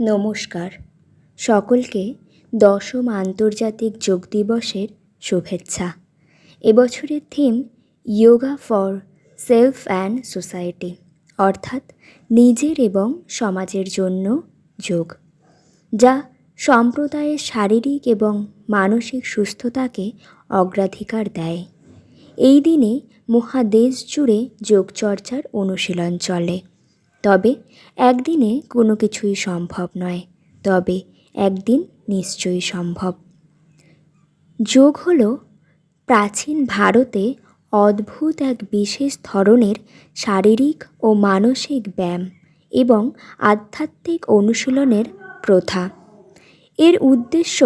নমস্কার। সকলকে দশম আন্তর্জাতিক যোগ দিবসের শুভেচ্ছা। এবছরের theme yoga for self and society অর্থাৎ নিজের এবং সমাজের জন্য যোগ, যা সম্প্রদায়ের শারীরিক এবং মানসিক সুস্থতাকে অগ্রাধিকার দেয়। এই দিনে মহাদেশ জুড়ে যোগচর্চার অনুশীলন চলে। তবে একদিনে কোনো কিছুই সম্ভব নয়। তবে একদিন নিশ্চয়ই সম্ভব। যোগ হল প্রাচীন ভারতে অদ্ভুত এক বিশেষ ধরনের শারীরিক ও মানসিক ব্যায়াম এবং আধ্যাত্মিক অনুশীলনের প্রথা। এর উদ্দেশ্য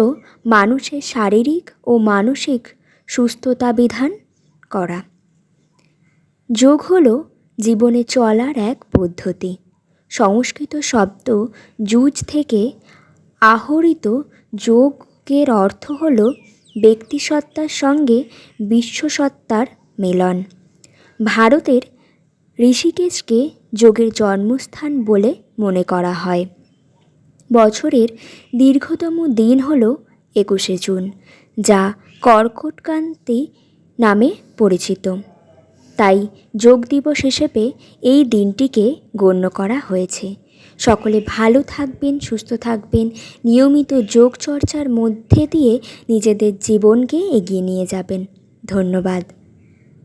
মানুষের শারীরিক ও মানসিক সুস্থতা বিধান করা। যোগ হল জীবনে চলার এক পদ্ধতি সংস্কৃত শব্দ যুজ থেকে আহরিত যোগের অর্থ হল ব্যক্তিসত্তার সঙ্গে বিশ্বসত্তার মিলন। ভারতের ঋষিকেশকে যোগের জন্মস্থান বলে মনে করা হয়। বছরের দীর্ঘতম দিন হল একুশে জুন, যা কর্কটক্রান্তি নামে পরিচিত। তাই যোগ দিবস হিসেবে এই দিনটিকে গণ্য করা হয়েছে। সকলে ভালো থাকবেন, সুস্থ থাকবেন, নিয়মিত যোগচর্চার মধ্যে দিয়ে নিজেদের জীবনকে এগিয়ে নিয়ে যাবেন। ধন্যবাদ।